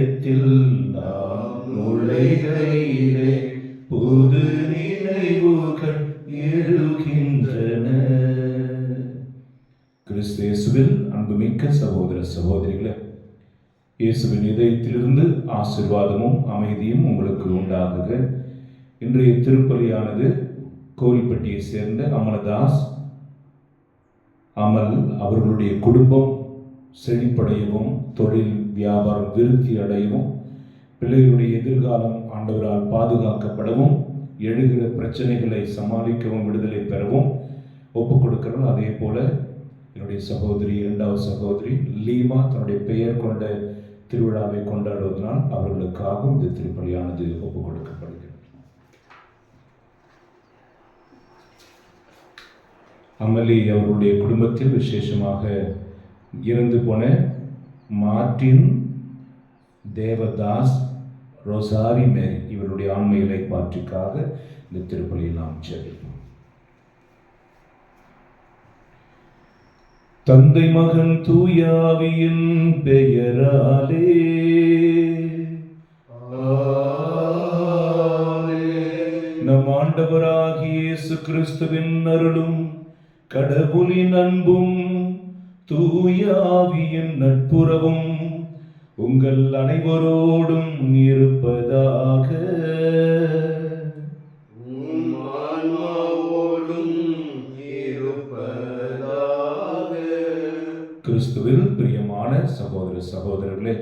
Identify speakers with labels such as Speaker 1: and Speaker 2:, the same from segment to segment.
Speaker 1: இதயத்தில் நாம் நுழைகையிலே புது நினைவுகள் எழுகின்றன
Speaker 2: கிறிஸ்தேசுவில் அன்புமிக்க சகோதர சகோதரிகளே இயேசுவின் இதயத்திலிருந்து ஆசிர்வாதமும் அமைதியும் உங்களுக்கு உண்டாகுக இன்றைய திருப்பலியானது கோவில்பட்டியை சேர்ந்த அமலதாஸ் அமல் அவர்களுடைய குடும்பம் செழிப்படையவும் தொழில் வியாபாரம் விருத்தி அடையவும் பிள்ளைகளுடைய எதிர்காலம் ஆண்டவரால் பாதுகாக்கப்படவும் எழுகிற பிரச்சனைகளை சமாளிக்கவும் விடுதலை பெறவும் ஒப்பு கொடுக்கிறோம் அதே போல என்னுடைய சகோதரி இரண்டாவது சகோதரி லீமா தன்னுடைய பெயர் கொண்ட திருவிழாவை கொண்டாடுவதனால் அவர்களுக்காகவும் இந்த திருப்பலியானது ஒப்புக் கொடுக்கப்படுகிறது அமலி அவருடைய குடும்பத்தில் விசேஷமாக இறந்து போன மார்டின் தேவதாஸ் ரொசாரி மேரி இவருடைய ஆண்மை பாற்றிக்காக இந்த திருப்பலியில் நாம் செல்வோம்
Speaker 3: தந்தை மகன் தூயாவியின் பெயராலே நம் ஆண்டவராகியேசு கிறிஸ்துவின் அருளும் கடவுளின் அன்பும் தூயாவியின் நட்புறவும் உங்கள் அனைவரோடும் இருப்பதாக
Speaker 2: கிறிஸ்துவில் பிரியமான சகோதர சகோதரர்களே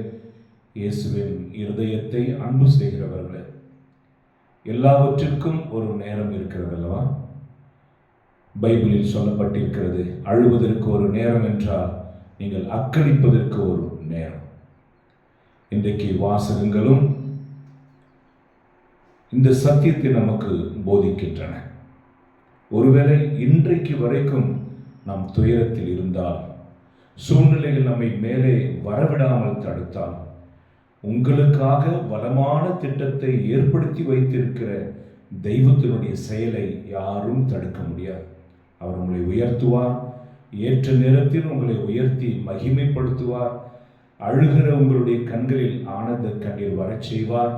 Speaker 2: இயேசுவின் இருதயத்தை அன்பு செய்கிறவர்களே எல்லாவற்றுக்கும் ஒரு நேரம் இருக்கிறது அல்லவா பைபிளில் சொல்லப்பட்டிருக்கிறது அழுவதற்கு ஒரு நேரம் என்றால் நீங்கள் அக்கணிப்பதற்கு ஒரு நேரம் இன்றைக்கு வாசகங்களும் இந்த சத்தியத்தை நமக்கு போதிக்கின்றன ஒருவேளை இன்றைக்கு வரைக்கும் நாம் துயரத்தில் இருந்தால் சூழ்நிலையில் நம்மை மேலே வரவிடாமல் தடுத்தால் உங்களுக்காக வளமான திட்டத்தை ஏற்படுத்தி வைத்திருக்கிற தெய்வத்தினுடைய செயலை யாரும் தடுக்க முடியாது அவர் உங்களை உயர்த்துவார் ஏற்ற நேரத்தில் உங்களை உயர்த்தி மகிமைப்படுத்துவார் அழுகிற உங்களுடைய கண்களில் ஆனந்த கண்ணீர் வரச் செய்வார்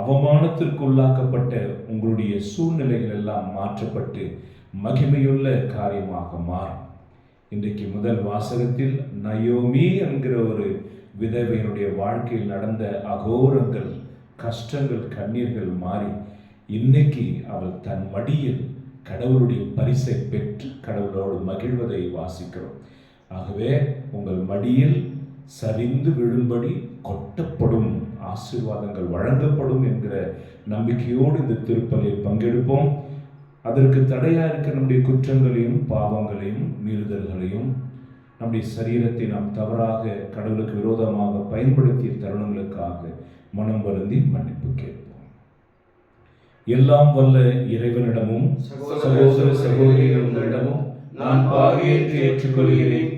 Speaker 2: அவமானத்திற்குள்ளாக்கப்பட்ட உங்களுடைய சூழ்நிலைகள் எல்லாம் மாற்றப்பட்டு மகிமையுள்ள காரியமாக மாறும் இன்றைக்கு முதல் வாசகத்தில் நயோமி என்கிற ஒரு விதவையினுடைய வாழ்க்கையில் நடந்த அகோரங்கள் கஷ்டங்கள் கண்ணீர்கள் மாறி இன்னைக்கு அவள் தன் மடியில் கடவுளுடைய பரிசை பெற்று கடவுளோடு மகிழ்வதை வாசிக்கிறோம் ஆகவே உங்கள் மடியில் சரிந்து விழும்படி கொட்டப்படும் ஆசீர்வாதங்கள் வழங்கப்படும் என்கிற நம்பிக்கையோடு இந்த திருப்பலில் பங்கெடுப்போம் அதற்கு தடையாக இருக்க நம்முடைய குற்றங்களையும் பாவங்களையும் மீறுதல்களையும் நம்முடைய சரீரத்தை நாம் தவறாக கடவுளுக்கு விரோதமாக பயன்படுத்திய தருணங்களுக்காக மனம் வருந்தி மன்னிப்பு கேட்போம் எல்லாம் வல்ல இறைவனிடமும் சகோதர சகோதரிகளிடமும் நான் பாவியத்தை ஏற்றுக்கொள்கிறேன்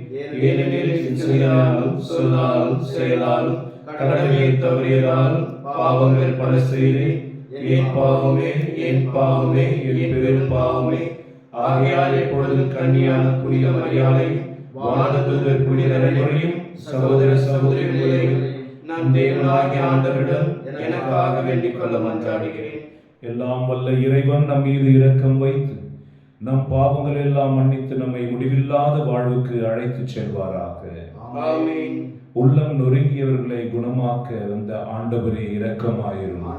Speaker 2: ஏனெனில் சிந்தனையாலும் சொல்லாலும் செயலாலும் கடமையை தவறியதாலும் பாவங்கள் பல செய்தேன் என் பாவமே என் பாவமே என் பெரும் பாவமே ஆகையால் எப்பொழுது கண்ணியான புனித மரியாதை வானதுதர் புனித நடைமுறையும் சகோதர சகோதரி நான் தேவனாகிய ஆண்டவரிடம் எனக்காக வேண்டிக் கொள்ள மன்றாடுகிறேன் எல்லாம் வல்ல இறைவன் நம் மீது இரக்கம் வைத்து நம் பாவங்கள் எல்லாம் மன்னித்து நம்மை முடிவில்லாத வாழ்வுக்கு அழைத்து செல்வாராக உள்ளம் நொறுங்கியவர்களை குணமாக்க வந்த ஆண்டவரே இரக்கமாயிரும்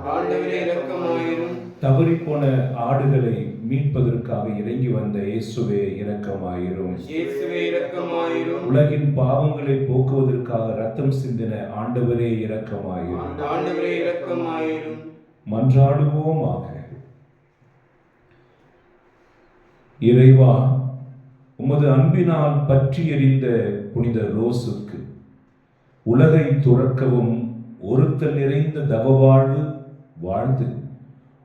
Speaker 2: தவறி போன ஆடுகளை மீட்பதற்காக இறங்கி வந்த இயேசுவே இரக்கமாயிரும் உலகின் பாவங்களை போக்குவதற்காக ரத்தம் சிந்தின ஆண்டவரே இரக்கமாயிரும் மன்றாடுவோமாக இறைவா உமது அன்பினால் பற்றி எறிந்த புனித ரோஸுக்கு உலகை துறக்கவும் ஒருத்தல் நிறைந்த தவ வாழ்வு வாழ்ந்து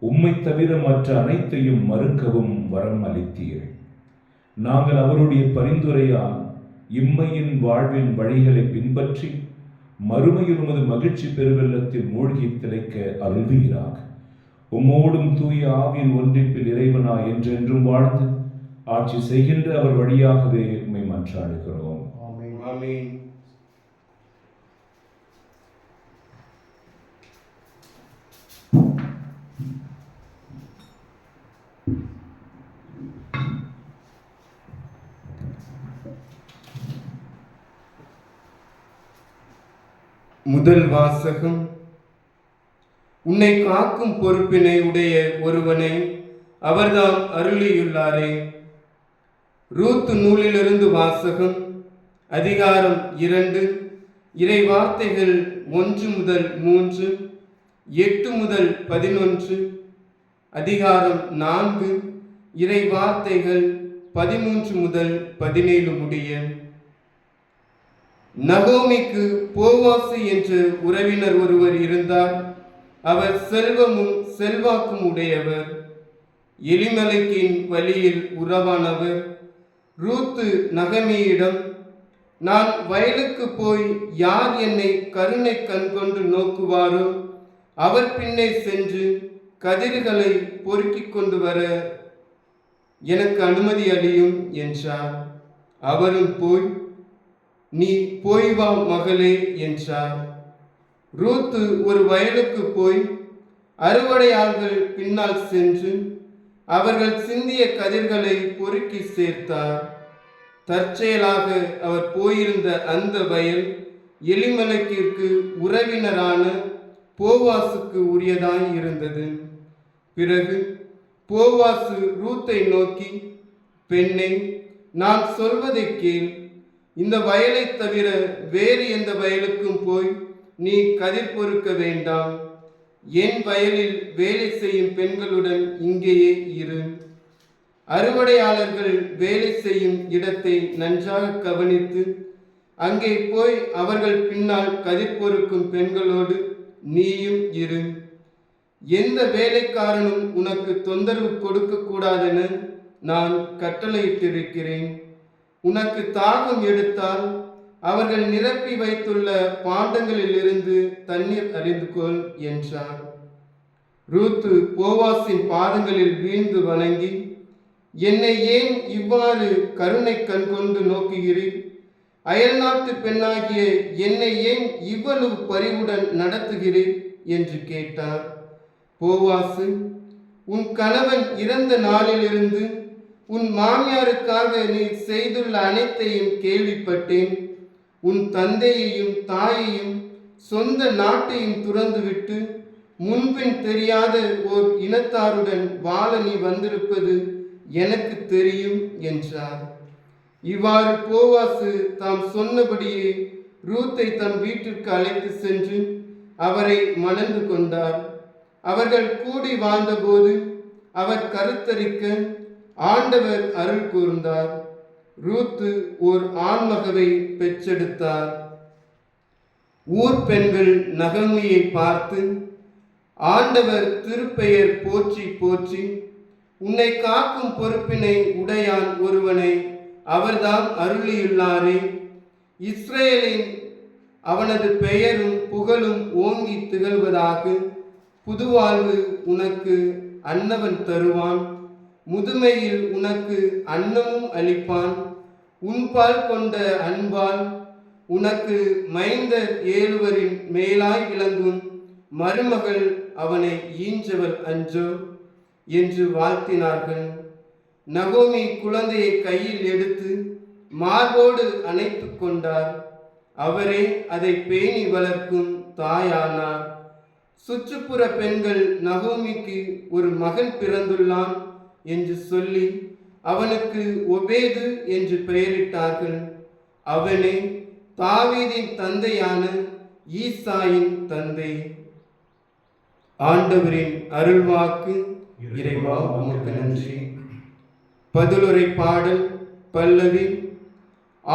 Speaker 2: உம்மை தவிர மற்ற அனைத்தையும் மறுக்கவும் வரம் அளித்தீர்கள் நாங்கள் அவருடைய பரிந்துரையால் இம்மையின் வாழ்வின் வழிகளை பின்பற்றி மறுமையில் உமது மகிழ்ச்சி பெருவெள்ளத்தில் மூழ்கி திளைக்க அருள்வீராக உம்மோடும் தூய ஆவியின் ஒன்றிப்பில் இறைவனா என்றென்றும் வாழ்ந்து ஆட்சி செய்கின்ற அவர் வழியாகவே உண்மை மன்றாடுகிறோம்
Speaker 4: ஆமீன்
Speaker 5: முதல் வாசகம் உன்னை காக்கும் பொறுப்பினை உடைய ஒருவனை அவர்தான் அருளியுள்ளாரே ரூத்து நூலிலிருந்து வாசகம் அதிகாரம் இரண்டு இறை வார்த்தைகள் ஒன்று முதல் மூன்று எட்டு முதல் பதினொன்று அதிகாரம் நான்கு இறை வார்த்தைகள் பதிமூன்று முதல் பதினேழு முடிய நகோமிக்கு போவாசு என்று உறவினர் ஒருவர் இருந்தார் அவர் செல்வமும் செல்வாக்கும் உடையவர் எலிமலைக்கின் வழியில் உறவானவர் ரூத்து நகமியிடம் நான் வயலுக்கு போய் யார் என்னை கருணை கண்கொண்டு நோக்குவாரோ அவர் பின்னே சென்று கதிர்களை பொறுக்கிக் கொண்டு வர எனக்கு அனுமதி அளியும் என்றார் அவரும் போய் நீ போய் வா மகளே என்றார் ரூத்து ஒரு வயலுக்கு போய் அறுவடையாளர்கள் பின்னால் சென்று அவர்கள் சிந்திய கதிர்களை பொறுக்கி சேர்த்தார் தற்செயலாக அவர் போயிருந்த அந்த வயல் எலிமலைக்கிற்கு உறவினரான போவாசுக்கு உரியதாய் இருந்தது பிறகு போவாசு ரூத்தை நோக்கி பெண்ணை நான் சொல்வதை கேள் இந்த வயலை தவிர வேறு எந்த வயலுக்கும் போய் நீ கதிர் பொறுக்க வேண்டாம் என் வயலில் வேலை செய்யும் பெண்களுடன் இங்கேயே இரு அறுவடையாளர்கள் வேலை செய்யும் இடத்தை நன்றாக கவனித்து அங்கே போய் அவர்கள் பின்னால் கதிர் பொறுக்கும் பெண்களோடு நீயும் இரு எந்த வேலைக்காரனும் உனக்கு தொந்தரவு கொடுக்கக்கூடாதென நான் கட்டளையிட்டிருக்கிறேன் உனக்கு தாகம் எடுத்தால் அவர்கள் நிரப்பி வைத்துள்ள பாண்டங்களிலிருந்து தண்ணீர் அறிந்து கொள் என்றார் ரூத்து போவாசின் பாதங்களில் வீழ்ந்து வணங்கி என்னை ஏன் இவ்வாறு கருணை கண் கொண்டு நோக்குகிறீர் அயல்நாட்டு பெண்ணாகிய என்னை ஏன் இவ்வளவு பரிவுடன் நடத்துகிறீர் என்று கேட்டார் போவாசு உன் கணவன் இறந்த நாளிலிருந்து உன் மாமியாருக்காக நீ செய்துள்ள அனைத்தையும் கேள்விப்பட்டேன் உன் தந்தையையும் தாயையும் சொந்த நாட்டையும் துறந்துவிட்டு முன்பின் தெரியாத ஓர் இனத்தாருடன் வாழ நீ வந்திருப்பது எனக்கு தெரியும் என்றார் இவ்வாறு போவாசு தாம் சொன்னபடியே ரூத்தை தம் வீட்டிற்கு அழைத்து சென்று அவரை மணந்து கொண்டார் அவர்கள் கூடி வாழ்ந்தபோது அவர் கருத்தரிக்க ஆண்டவர் அருள் கூர்ந்தார் ரூத்து ஓர் ஆண்மகவை பெற்றெடுத்தார் ஊர் பெண்கள் நகமையை பார்த்து ஆண்டவர் திருப்பெயர் போற்றி போற்றி உன்னை காக்கும் பொறுப்பினை உடையான் ஒருவனை அவர்தான் அருளியுள்ளாரே இஸ்ரேலின் அவனது பெயரும் புகழும் ஓங்கி திகழ்வதாக புதுவாழ்வு உனக்கு அன்னவன் தருவான் முதுமையில் உனக்கு அன்னமும் அளிப்பான் உன்பால் கொண்ட அன்பால் உனக்கு மைந்த ஏழுவரின் மேலாய் விளங்கும் மருமகள் அவனை ஈஞ்சவர் அஞ்சோ என்று வாழ்த்தினார்கள் நகோமி குழந்தையை கையில் எடுத்து மார்போடு அணைத்து கொண்டார் அவரே அதை பேணி வளர்க்கும் தாயானார் சுற்றுப்புற பெண்கள் நகோமிக்கு ஒரு மகன் பிறந்துள்ளான் என்று சொல்லி அவனுக்கு ஒபேது என்று பெயரிட்டார்கள் அவனே தாவீதின் தந்தையான ஈசாயின் தந்தை ஆண்டவரின் அருள்வாக்கு
Speaker 4: இறைவா உமக்கு நன்றி
Speaker 5: பதிலுரை பாடல் பல்லவி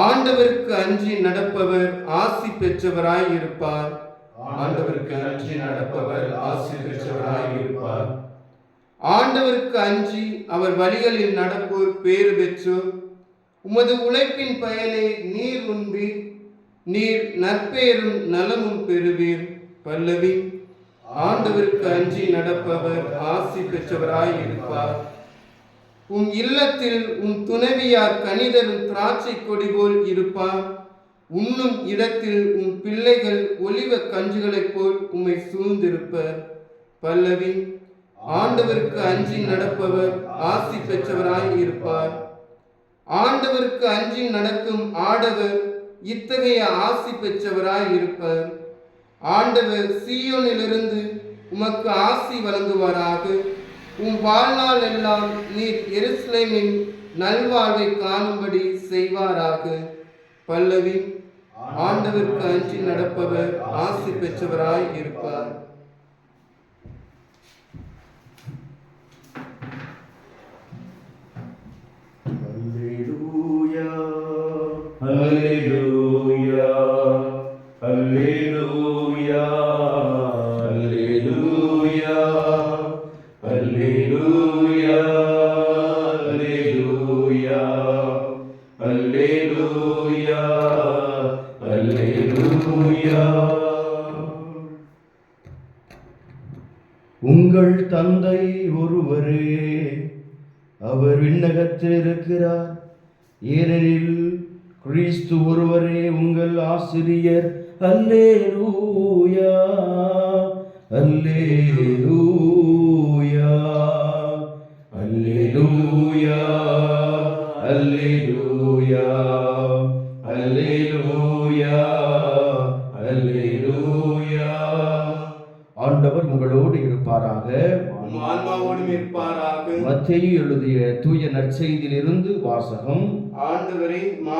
Speaker 5: ஆண்டவருக்கு அன்றி நடப்பவர் ஆசி பெற்றவராய் இருப்பார்
Speaker 4: ஆண்டவருக்கு அன்றி நடப்பவர் ஆசி பெற்றவராய் இருப்பார்
Speaker 5: ஆண்டவருக்கு அஞ்சி அவர் வழிகளில் நடப்போர் பேறு பெற்றோர் உமது உழைப்பின் பயனை நீர் உண்பி நீர் நற்பெயரும் நலமும் பெறுவீர் பல்லவி ஆண்டவருக்கு அஞ்சி நடப்பவர் ஆசி பெற்றவராயிருப்பார் உம் உன் இல்லத்தில் உன் துணைவியார் கணிதரும் திராட்சை கொடி போல் இருப்பார் உண்ணும் இடத்தில் உன் பிள்ளைகள் ஒலிவ கஞ்சுகளைப் போல் உம்மை சூழ்ந்திருப்பர் பல்லவி ஆண்டவருக்கு அஞ்சி நடப்பவர் ஆசி பெற்றவராய் இருப்பார் ஆண்டவருக்கு அஞ்சி நடக்கும் ஆடவர் இத்தகைய ஆசி பெற்றவராய் இருப்பார் ஆண்டவர் சீயோனிலிருந்து உமக்கு ஆசி வழங்குவாராக உன் வாழ்நாள் எல்லாம் நீர் எருசலேமின் நல்வாழ்வை காணும்படி செய்வாராக பல்லவி ஆண்டவருக்கு அஞ்சி நடப்பவர் ஆசி பெற்றவராய் இருப்பார்
Speaker 1: ஏனெனில் கிறிஸ்து ஒருவரே உங்கள் ஆசிரியர் அல்லே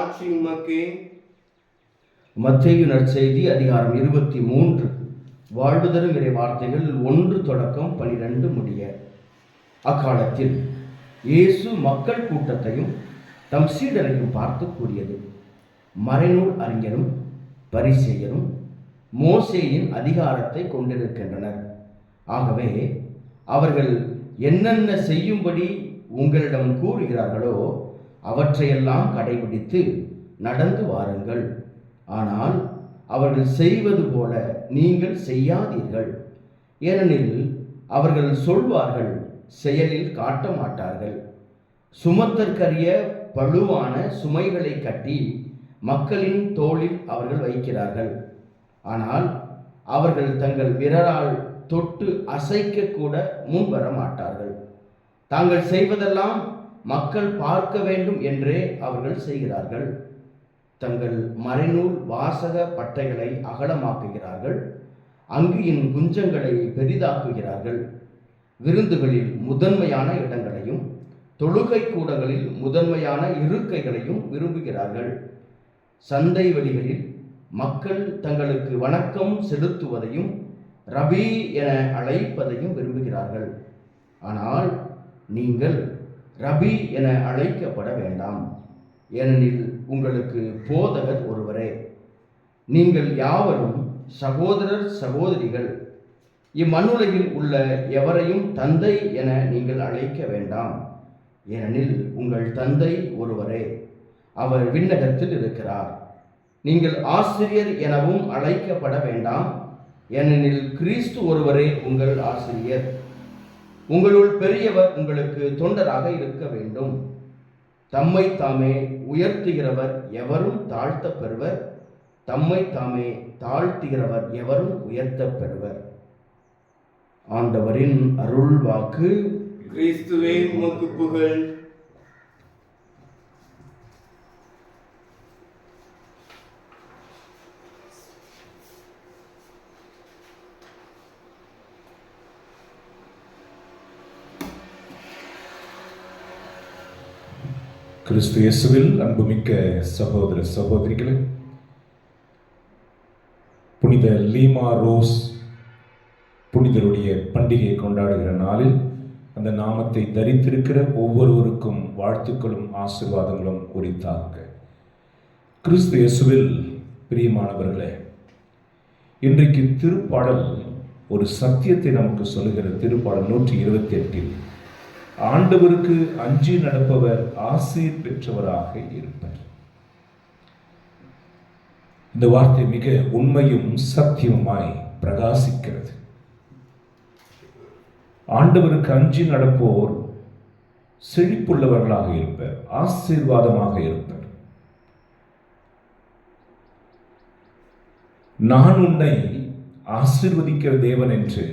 Speaker 4: சாட்சி உமக்கே
Speaker 2: மத்திய நற்செய்தி அதிகாரம் இருபத்தி மூன்று வாழ்வு இறை வார்த்தைகள் ஒன்று தொடக்கம் பனிரெண்டு முடிய அக்காலத்தில் இயேசு மக்கள் கூட்டத்தையும் தம் சீடரையும் பார்த்து கூறியது மறைநூல் அறிஞரும் பரிசெயரும் மோசேயின் அதிகாரத்தை கொண்டிருக்கின்றனர் ஆகவே அவர்கள் என்னென்ன செய்யும்படி உங்களிடம் கூறுகிறார்களோ அவற்றையெல்லாம் கடைபிடித்து நடந்து வாருங்கள் ஆனால் அவர்கள் செய்வது போல நீங்கள் செய்யாதீர்கள் ஏனெனில் அவர்கள் சொல்வார்கள் செயலில் காட்ட மாட்டார்கள் சுமத்தற்கரிய பழுவான சுமைகளை கட்டி மக்களின் தோளில் அவர்கள் வைக்கிறார்கள் ஆனால் அவர்கள் தங்கள் விரலால் தொட்டு அசைக்க கூட முன்வர மாட்டார்கள் தாங்கள் செய்வதெல்லாம் மக்கள் பார்க்க வேண்டும் என்றே அவர்கள் செய்கிறார்கள் தங்கள் மறைநூல் வாசக பட்டைகளை அகலமாக்குகிறார்கள் அங்கியின் குஞ்சங்களை பெரிதாக்குகிறார்கள் விருந்துகளில் முதன்மையான இடங்களையும் தொழுகை கூடங்களில் முதன்மையான இருக்கைகளையும் விரும்புகிறார்கள் சந்தை வழிகளில் மக்கள் தங்களுக்கு வணக்கம் செலுத்துவதையும் ரபி என அழைப்பதையும் விரும்புகிறார்கள் ஆனால் நீங்கள் ரபி என அழைக்கப்பட வேண்டாம் ஏனெனில் உங்களுக்கு போதகர் ஒருவரே நீங்கள் யாவரும் சகோதரர் சகோதரிகள் இம்மண்ணுலகில் உள்ள எவரையும் தந்தை என நீங்கள் அழைக்க வேண்டாம் ஏனெனில் உங்கள் தந்தை ஒருவரே அவர் விண்ணகத்தில் இருக்கிறார் நீங்கள் ஆசிரியர் எனவும் அழைக்கப்பட வேண்டாம் ஏனெனில் கிறிஸ்து ஒருவரே உங்கள் ஆசிரியர் உங்களுள் பெரியவர் உங்களுக்கு தொண்டராக இருக்க வேண்டும் தம்மை தாமே உயர்த்துகிறவர் எவரும் தாழ்த்த பெறுவர் தம்மை தாமே தாழ்த்துகிறவர் எவரும் உயர்த்த பெறுவர் ஆண்டவரின் அருள் வாக்கு
Speaker 4: கிறிஸ்துவே உமக்கு புகழ்
Speaker 2: கிறிஸ்து இயேசுவில் அன்புமிக்க சகோதர சகோதரிகளே புனித லீமா ரோஸ் புனிதருடைய பண்டிகையை கொண்டாடுகிற நாளில் அந்த நாமத்தை தரித்திருக்கிற ஒவ்வொருவருக்கும் வாழ்த்துக்களும் ஆசிர்வாதங்களும் உரித்தாங்க கிறிஸ்து இயேசுவில் பிரியமானவர்களே இன்றைக்கு திருப்பாடல் ஒரு சத்தியத்தை நமக்கு சொல்லுகிற திருப்பாடல் நூற்றி இருபத்தி எட்டில் ஆண்டவருக்கு அஞ்சு நடப்பவர் ஆசீர் பெற்றவராக இருப்பார் இந்த வார்த்தை மிக உண்மையும் சத்தியமாய் பிரகாசிக்கிறது ஆண்டவருக்கு அஞ்சு நடப்போர் செழிப்புள்ளவர்களாக இருப்பர் ஆசீர்வாதமாக இருப்பார் நான் உன்னை ஆசிர்வதிக்கிற தேவன் என்று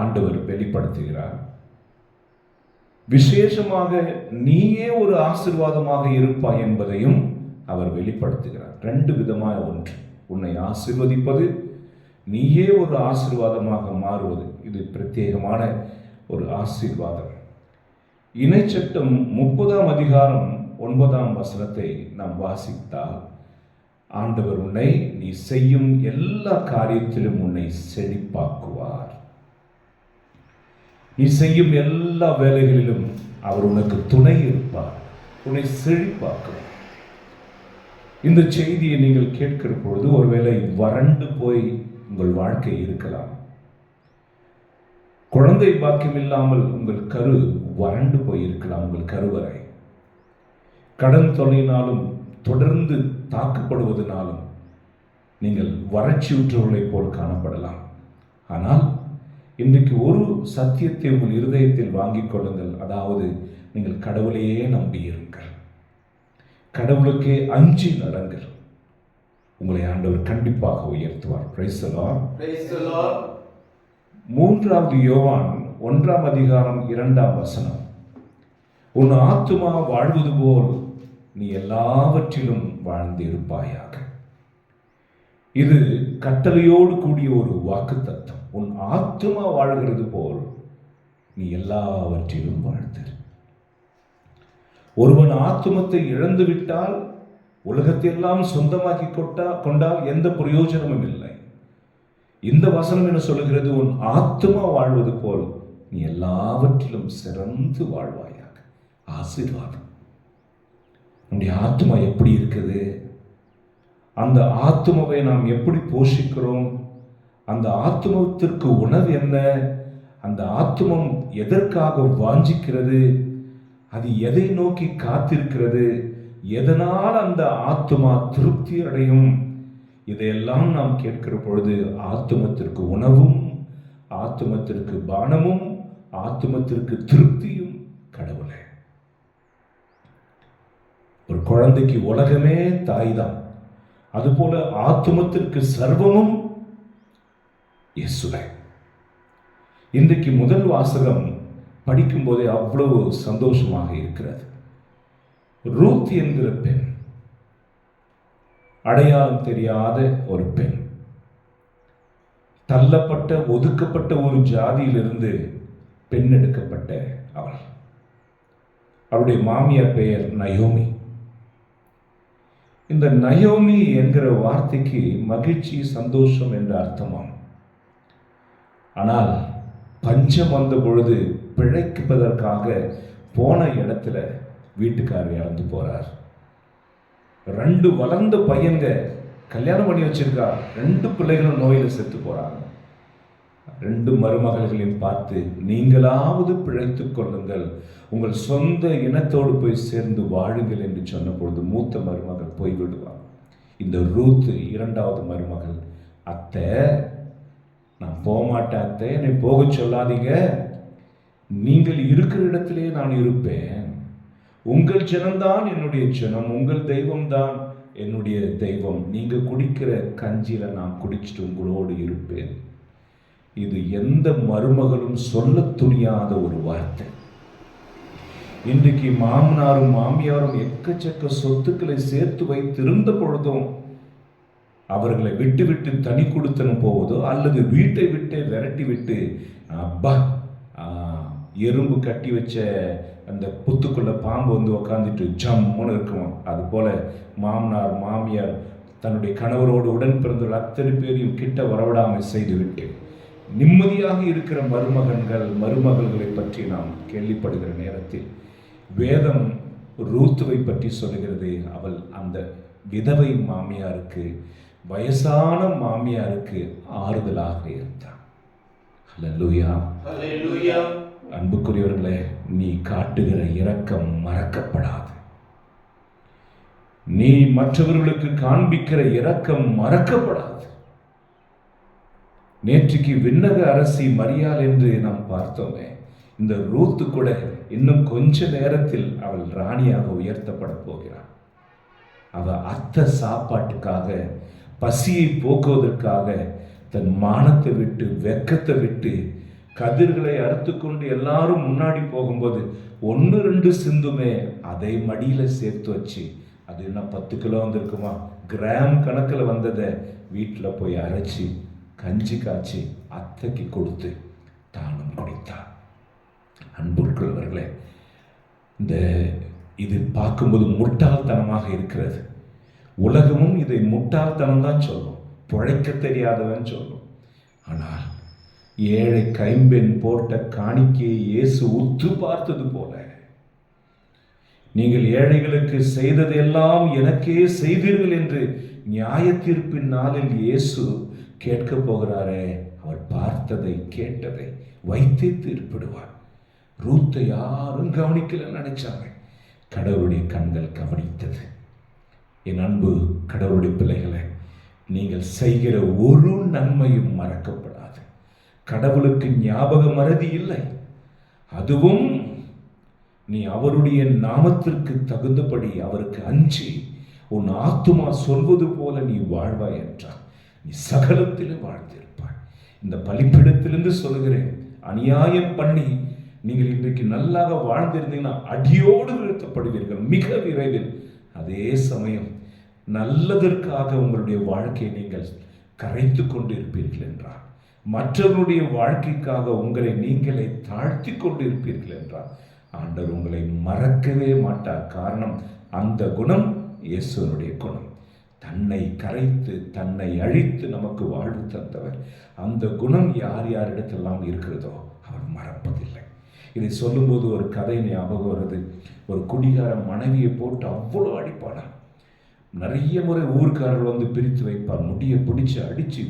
Speaker 2: ஆண்டவர் வெளிப்படுத்துகிறார் விசேஷமாக நீயே ஒரு ஆசிர்வாதமாக இருப்பாய் என்பதையும் அவர் வெளிப்படுத்துகிறார் ரெண்டு விதமான ஒன்று உன்னை ஆசிர்வதிப்பது நீயே ஒரு ஆசிர்வாதமாக மாறுவது இது பிரத்யேகமான ஒரு ஆசீர்வாதம் இணைச்சட்டம் முப்பதாம் அதிகாரம் ஒன்பதாம் வசனத்தை நாம் வாசித்தால் ஆண்டவர் உன்னை நீ செய்யும் எல்லா காரியத்திலும் உன்னை செழிப்பாக்குவார் நீ செய்யும் எல்லா வேலைகளிலும் அவர் உனக்கு துணை இருப்பார் உன்னை செழிப்பாக்குவார் இந்த செய்தியை நீங்கள் கேட்கிற பொழுது ஒருவேளை வறண்டு போய் உங்கள் வாழ்க்கை இருக்கலாம் குழந்தை பாக்கியம் இல்லாமல் உங்கள் கரு வறண்டு போயிருக்கலாம் உங்கள் கருவறை கடன் தொலைனாலும் தொடர்ந்து தாக்கப்படுவதனாலும் நீங்கள் வறட்சியுற்றவர்களைப் போல் காணப்படலாம் ஆனால் இன்றைக்கு ஒரு சத்தியத்தை உங்கள் இருதயத்தில் வாங்கிக் கொள்ளுங்கள் அதாவது நீங்கள் கடவுளையே நம்பியிருங்கள் கடவுளுக்கே அஞ்சு நடங்கள் உங்களை ஆண்டவர் கண்டிப்பாக உயர்த்துவார் மூன்றாவது யோவான் ஒன்றாம் அதிகாரம் இரண்டாம் வசனம் உன் ஆத்துமா வாழ்வது போல் நீ எல்லாவற்றிலும் வாழ்ந்து இருப்பாயாக இது கட்டளையோடு கூடிய ஒரு வாக்கு தத்துவம் உன் ஆத்மா வாழ்கிறது போல் நீ எல்லாவற்றிலும் வாழ்த்தர் ஒருவன் ஆத்மத்தை உலகத்தை உலகத்தையெல்லாம் சொந்தமாக்கி கொட்டா கொண்டால் எந்த பிரயோஜனமும் இல்லை இந்த வசனம் என்ன சொல்லுகிறது உன் ஆத்மா வாழ்வது போல் நீ எல்லாவற்றிலும் சிறந்து வாழ்வாயாக ஆசீர்வாதம் உன்னுடைய ஆத்மா எப்படி இருக்குது அந்த ஆத்மாவை நாம் எப்படி போஷிக்கிறோம் அந்த ஆத்மத்திற்கு உணவு என்ன அந்த ஆத்மம் எதற்காக வாஞ்சிக்கிறது அது எதை நோக்கி காத்திருக்கிறது எதனால் அந்த ஆத்மா திருப்தி அடையும் இதையெல்லாம் நாம் கேட்கிற பொழுது ஆத்மத்திற்கு உணவும் ஆத்மத்திற்கு பானமும் ஆத்மத்திற்கு திருப்தியும் கடவுளே ஒரு குழந்தைக்கு உலகமே தாய் தான் அதுபோல ஆத்மத்திற்கு சர்வமும் இயேசுவே இன்றைக்கு முதல் வாசகம் படிக்கும்போதே அவ்வளவு சந்தோஷமாக இருக்கிறது ரூத் என்கிற பெண் அடையாளம் தெரியாத ஒரு பெண் தள்ளப்பட்ட ஒதுக்கப்பட்ட ஒரு ஜாதியிலிருந்து பெண் எடுக்கப்பட்ட அவள் அவருடைய மாமியார் பெயர் நயோமி இந்த நயோமி என்கிற வார்த்தைக்கு மகிழ்ச்சி சந்தோஷம் என்ற அர்த்தமாகும் ஆனால் பஞ்சம் வந்த பொழுது பிழைக்குவதற்காக போன இடத்துல வீட்டுக்காரர் இறந்து போகிறார் ரெண்டு வளர்ந்த பையங்க கல்யாணம் பண்ணி வச்சிருக்கா ரெண்டு பிள்ளைகளும் நோயில் செத்து போகிறாங்க ரெண்டு மருமகள்களையும் பார்த்து நீங்களாவது பிழைத்து கொள்ளுங்கள் உங்கள் சொந்த இனத்தோடு போய் சேர்ந்து வாழுங்கள் என்று சொன்ன பொழுது மூத்த மருமகள் போய்விடுவான் இந்த ரூத்து இரண்டாவது மருமகள் அத்தை நான் போகமாட்டேன் அத்தை என்னை போக சொல்லாதீங்க நீங்கள் இருக்கிற இடத்திலே நான் இருப்பேன் உங்கள் ஜனம்தான் என்னுடைய ஜனம் உங்கள் தெய்வம்தான் என்னுடைய தெய்வம் நீங்கள் குடிக்கிற கஞ்சியில் நான் குடிச்சிட்டு உங்களோடு இருப்பேன் இது எந்த மருமகளும் சொல்ல துணியாத ஒரு வார்த்தை இன்றைக்கு மாமனாரும் மாமியாரும் எக்கச்சக்க சொத்துக்களை சேர்த்து வைத்திருந்த பொழுதும் அவர்களை விட்டு விட்டு தனி கொடுத்தனும் போவதோ அல்லது வீட்டை விட்டு விரட்டி விட்டு அப்பா எறும்பு கட்டி வச்ச அந்த புத்துக்குள்ளே பாம்பு வந்து உக்காந்துட்டு ஜம்முன்னு இருக்குமா அதுபோல் மாமனார் மாமியார் தன்னுடைய கணவரோடு உடன் பிறந்தவர்கள் அத்தனை பேரையும் கிட்ட வரவிடாமல் செய்துவிட்டு நிம்மதியாக இருக்கிற மருமகன்கள் மருமகள்களை பற்றி நாம் கேள்விப்படுகிற நேரத்தில் வேதம் ரூத்துவை பற்றி சொல்கிறது அவள் அந்த விதவை மாமியாருக்கு வயசான மாமியாருக்கு ஆறுதலாக இருந்தான் அன்புக்குரியவர்களே நீ காட்டுகிற இரக்கம் மறக்கப்படாது நீ மற்றவர்களுக்கு காண்பிக்கிற இரக்கம் மறக்கப்படாது நேற்றுக்கு விண்ணக அரசி மரியாள் என்று நாம் பார்த்தோமே இந்த ரூத்து கூட இன்னும் கொஞ்ச நேரத்தில் அவள் ராணியாக உயர்த்தப்பட போகிறாள் அவள் அத்த சாப்பாட்டுக்காக பசியை போக்குவதற்காக தன் மானத்தை விட்டு வெக்கத்தை விட்டு கதிர்களை அறுத்து கொண்டு எல்லாரும் முன்னாடி போகும்போது ஒன்று ரெண்டு சிந்துமே அதை மடியில் சேர்த்து வச்சு அது என்ன பத்து கிலோ வந்திருக்குமா கிராம் கணக்கில் வந்ததை வீட்டில் போய் அரைச்சி கஞ்சி காய்ச்சி அத்தைக்கு கொடுத்து தானும் குடித்தார் அன்புக்குள்ளவர்களே இந்த இது பார்க்கும்போது முட்டாள்தனமாக இருக்கிறது உலகமும் இதை முட்டாள்தனம் தான் சொல்லும் பிழைக்க தெரியாதவன் சொல்லும் ஆனால் ஏழை கைம்பெண் போட்ட காணிக்கையை இயேசு உத்து பார்த்தது போல நீங்கள் ஏழைகளுக்கு செய்ததெல்லாம் எனக்கே செய்தீர்கள் என்று நியாய தீர்ப்பின் நாளில் இயேசு கேட்க போகிறாரே அவர் பார்த்ததை கேட்டதை வைத்தே தீர்ப்பிடுவார் ரூத்தை யாரும் கவனிக்கலன்னு நினைச்சாங்க கடவுளுடைய கண்கள் கவனித்தது என் அன்பு கடவுளுடைய பிள்ளைகளை நீங்கள் செய்கிற ஒரு நன்மையும் மறக்கப்படாது கடவுளுக்கு ஞாபக மறதி இல்லை அதுவும் நீ அவருடைய நாமத்திற்கு தகுந்தபடி அவருக்கு அஞ்சி உன் ஆத்துமா சொல்வது போல நீ வாழ்வாய் என்றார் நீ சகலத்திலும் வாழ்ந்திருப்பாய் இந்த பலிப்பிடத்திலிருந்து சொல்கிறேன் அநியாயம் பண்ணி நீங்கள் இன்றைக்கு நல்லாக வாழ்ந்திருந்தீங்கன்னா அடியோடு நிறுத்தப்படுவீர்கள் மிக விரைவில் அதே சமயம் நல்லதற்காக உங்களுடைய வாழ்க்கையை நீங்கள் கரைத்து கொண்டு இருப்பீர்கள் என்றார் மற்றவருடைய வாழ்க்கைக்காக உங்களை நீங்களை தாழ்த்தி கொண்டு இருப்பீர்கள் என்றார் ஆண்டவர் உங்களை மறக்கவே மாட்டார் காரணம் அந்த குணம் இயேசுவனுடைய குணம் தன்னை கரைத்து தன்னை அழித்து நமக்கு வாழ்வு தந்தவர் அந்த குணம் யார் யாரிடத்தெல்லாம் இருக்கிறதோ அவர் மறப்பதில்லை இதை சொல்லும்போது ஒரு கதை ஞாபகம் வருது ஒரு குடிகார மனைவியை போட்டு அவ்வளோ அடிப்பாடா நிறைய முறை ஊர்க்காரர்கள் வந்து பிரித்து வைப்பார் முடியை பிடிச்சி அடித்து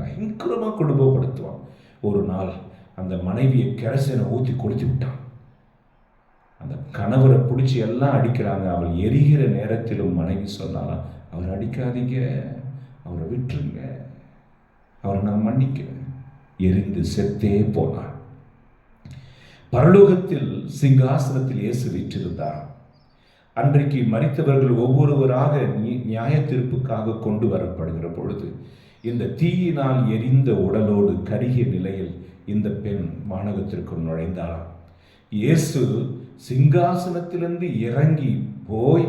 Speaker 2: பயங்கரமாக குடும்பப்படுத்துவான் ஒரு நாள் அந்த மனைவியை கெரசனை ஊற்றி கொடுத்து விட்டான் அந்த கணவரை பிடிச்சி எல்லாம் அடிக்கிறாங்க அவள் எரிகிற நேரத்திலும் மனைவி சொன்னாலாம் அவரை அடிக்காதீங்க அவரை விட்டுருங்க அவரை நான் மன்னிக்கிறேன் எரிந்து செத்தே போனான் பரலோகத்தில் சிங்காசனத்தில் இயேசு வீற்றிருந்தார் அன்றைக்கு மறித்தவர்கள் ஒவ்வொருவராக நியாய தீர்ப்புக்காக கொண்டு வரப்படுகிற பொழுது இந்த தீயினால் எரிந்த உடலோடு கருகிய நிலையில் இந்த பெண் வானகத்திற்குள் நுழைந்தாளாம் இயேசு சிங்காசனத்திலிருந்து இறங்கி போய்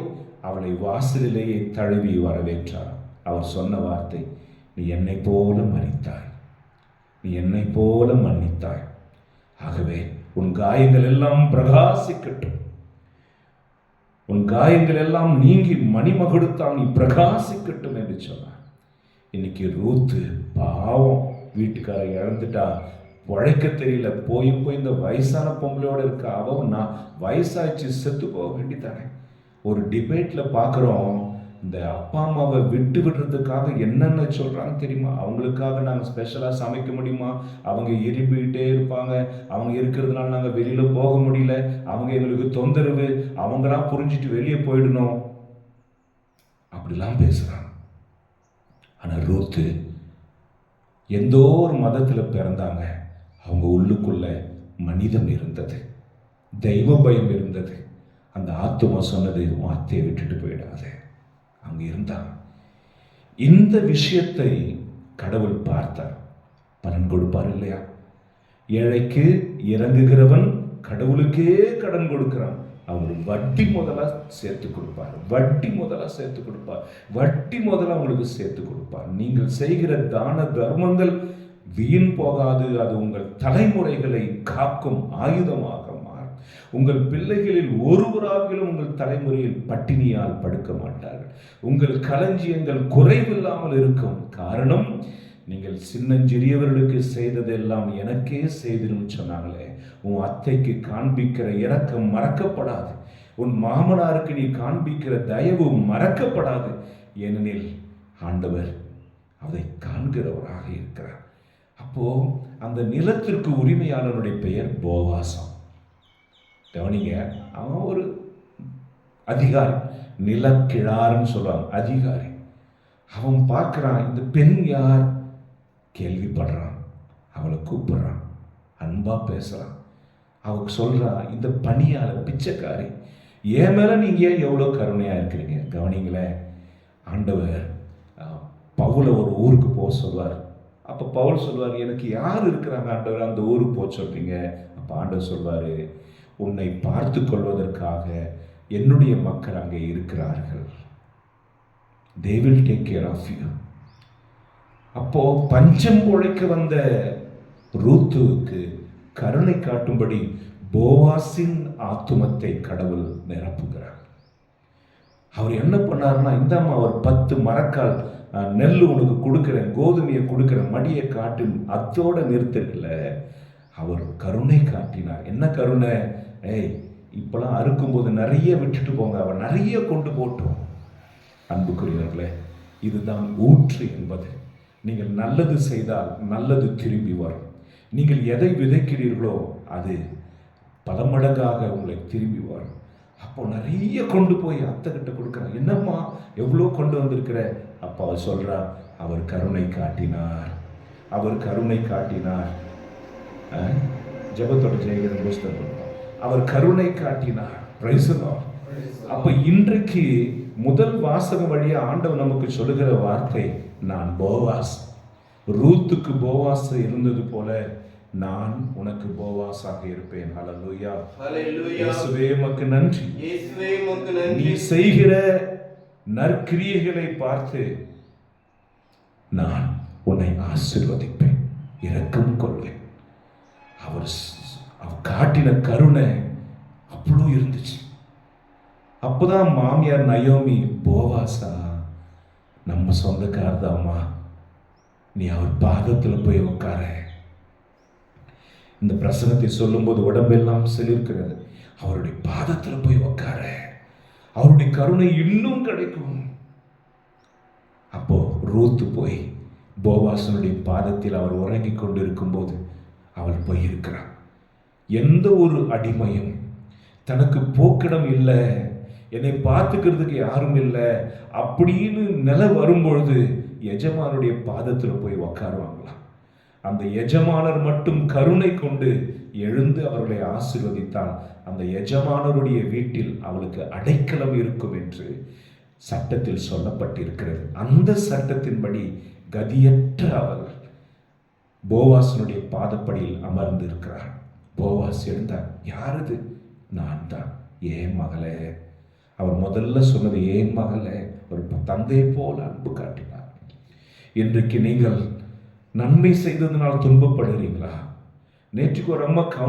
Speaker 2: அவளை வாசலிலேயே தழுவி வரவேற்றார் அவர் சொன்ன வார்த்தை நீ என்னை போல மறித்தாய் நீ என்னை போல மன்னித்தாய் ஆகவே உன் காயங்கள் எல்லாம் பிரகாசிக்கட்டும் உன் காயங்கள் எல்லாம் நீங்கி மணிமகுடுத்தான் நீ பிரகாசிக்கட்டும் என்று சொன்ன இன்னைக்கு ரூத்து பாவம் வீட்டுக்காரை இழந்துட்டா உழைக்க தெரியல போய் போய் இந்த வயசான பொம்பளையோட இருக்க அவன் நான் வயசாச்சு செத்து போக வேண்டித்தானே ஒரு டிபேட்டில் பார்க்குறோம் இந்த அப்பா அம்மாவை விட்டு விடுறதுக்காக என்னென்ன சொல்கிறாங்க தெரியுமா அவங்களுக்காக நாங்கள் ஸ்பெஷலாக சமைக்க முடியுமா அவங்க இருப்பிக்கிட்டே இருப்பாங்க அவங்க இருக்கிறதுனால நாங்கள் வெளியில் போக முடியல அவங்க எங்களுக்கு தொந்தரவு அவங்களாம் புரிஞ்சுட்டு வெளியே போயிடணும் அப்படிலாம் பேசுகிறாங்க ஆனால் ரூத்து எந்த ஒரு மதத்தில் பிறந்தாங்க அவங்க உள்ளுக்குள்ள மனிதம் இருந்தது தெய்வ பயம் இருந்தது அந்த ஆத்துமா சொன்னது வார்த்தையை விட்டுட்டு போயிடாதே அங்கே இருந்தார் இந்த விஷயத்தை கடவுள் பார்த்தார் பலன் கொடுப்பார் இல்லையா ஏழைக்கு இறங்குகிறவன் கடவுளுக்கே கடன் கொடுக்கிறான் அவர் வட்டி முதலாக சேர்த்து கொடுப்பார் வட்டி முதலாக சேர்த்து கொடுப்பார் வட்டி முதலாக உங்களுக்கு சேர்த்து கொடுப்பார் நீங்கள் செய்கிற தான தர்மங்கள் வீண் போகாது அது உங்கள் தலைமுறைகளை காக்கும் ஆயுதமாக உங்கள் பிள்ளைகளில் ஒருவராகிலும் உங்கள் தலைமுறையில் பட்டினியால் படுக்க மாட்டார்கள் உங்கள் களஞ்சியங்கள் குறைவில்லாமல் இருக்கும் காரணம் நீங்கள் சின்னஞ்சிறியவர்களுக்கு செய்ததெல்லாம் எனக்கே செய்ததுன்னு சொன்னாங்களே உன் அத்தைக்கு காண்பிக்கிற இறக்கம் மறக்கப்படாது உன் மாமனாருக்கு நீ காண்பிக்கிற தயவு மறக்கப்படாது ஏனெனில் ஆண்டவர் அதை காண்கிறவராக இருக்கிறார் அப்போ அந்த நிலத்திற்கு உரிமையாளனுடைய பெயர் போவாசம் கவனிங்க அவன் ஒரு அதிகாரி நிலக்கிழாருன்னு சொல்லுவாங்க அதிகாரி அவன் பார்க்குறான் இந்த பெண் யார் கேள்விப்படுறான் அவளை கூப்பிட்றான் அன்பாக பேசுகிறான் அவளுக்கு சொல்கிறான் இந்த பணியால் பிச்சைக்காரி என் மேலே நீங்கள் ஏன் எவ்வளோ கருணையாக இருக்கிறீங்க கவனிங்களேன் ஆண்டவர் பவுலை ஒரு ஊருக்கு போக சொல்வார் அப்போ பவுல் சொல்வார் எனக்கு யார் இருக்கிறாங்க ஆண்டவர் அந்த ஊருக்கு போக சொல்கிறீங்க அப்போ ஆண்டவர் சொல்வார் உன்னை பார்த்து கொள்வதற்காக என்னுடைய மக்கள் அங்கே இருக்கிறார்கள் they will take care of you அப்போ பஞ்சம் உழைக்க வந்த ரூத்துவுக்கு கருணை காட்டும்படி போவாஸின் ஆத்துமத்தை கடவுள் நிரப்புகிறார் அவர் என்ன பண்ணார்னா இந்தாம்மா அவர் பத்து மரக்கால் நெல் உனக்கு கொடுக்குறேன் கோதுமையை கொடுக்குறேன் மடியை காட்டும் அதோட நிறுத்தல அவர் கருணை காட்டினார் என்ன கருணை ஏய் இப்போலாம் அறுக்கும்போது நிறைய விட்டுட்டு போங்க அவர் நிறைய கொண்டு போட்டோம் அன்புக்குரியவர்களே இதுதான் ஊற்று என்பது நீங்கள் நல்லது செய்தால் நல்லது திரும்பி வரும் நீங்கள் எதை விதைக்கிறீர்களோ அது பல மடங்காக உங்களை திரும்பி வரும் அப்போ நிறைய கொண்டு போய் அத்தைக்கிட்ட கொடுக்குற என்னம்மா எவ்வளோ கொண்டு வந்திருக்கிற அப்போ அவர் சொல்கிறா அவர் கருணை காட்டினார் அவர் கருணை காட்டினார் ஜபத்தோட ஜெயகீதம் புஸ்தகம் அவர் கருணை காட்டினார் பிரைசலோ அப்ப இன்றைக்கு முதல் வாசகம் வழியா ஆண்டவர் நமக்கு சொல்லுகிற வார்த்தை நான் போவாஸ் ரூத்துக்கு போவாஸ் இருந்தது போல நான் உனக்கு போவாசாக இருப்பேன் ஹalleluya இயேசுவே நன்றி
Speaker 4: இயேசுவே நன்றி
Speaker 2: நீ செய்கிற நற்கிரியைகளை பார்த்து நான் உன்னை ஆசிர்வதிப்பேன் இரக்கம் கொள்வேன் அவர் அவர் காட்டின கருணை அவ்வளோ இருந்துச்சு அப்போதான் மாமியார் நயோமி போவாசா நம்ம சொந்தக்காரதாம்மா நீ அவர் பாதத்தில் போய் உட்கார இந்த பிரசனத்தை சொல்லும்போது உடம்பெல்லாம் செலிருக்கிறது அவருடைய பாதத்தில் போய் உட்கார அவருடைய கருணை இன்னும் கிடைக்கும் அப்போ ரூத்து போய் போவாசனுடைய பாதத்தில் அவர் உறங்கி கொண்டு இருக்கும்போது அவள் போயிருக்கிறாள் எந்த ஒரு அடிமையும் தனக்கு போக்கிடம் இல்லை என்னை பார்த்துக்கிறதுக்கு யாரும் இல்லை அப்படின்னு நிலை வரும்பொழுது எஜமானுடைய பாதத்தில் போய் உக்காருவாங்களாம் அந்த எஜமானர் மட்டும் கருணை கொண்டு எழுந்து அவர்களை ஆசீர்வதித்தால் அந்த எஜமானருடைய வீட்டில் அவளுக்கு அடைக்கலம் இருக்கும் என்று சட்டத்தில் சொல்லப்பட்டிருக்கிறது அந்த சட்டத்தின்படி கதியற்ற அவள் போவாசனுடைய பாதப்படியில் அமர்ந்து இருக்கிறார் போவாஸ் எழுந்தார் யார் நான் தான் ஏன் மகளே அவர் முதல்ல சொன்னது ஏன் மகளே ஒரு தந்தையை போல அன்பு காட்டினார் இன்றைக்கு நீங்கள் நன்மை செய்ததுனால் துன்பப்படுகிறீங்களா நேற்றுக்கு ஒரு அம்மா கவனம்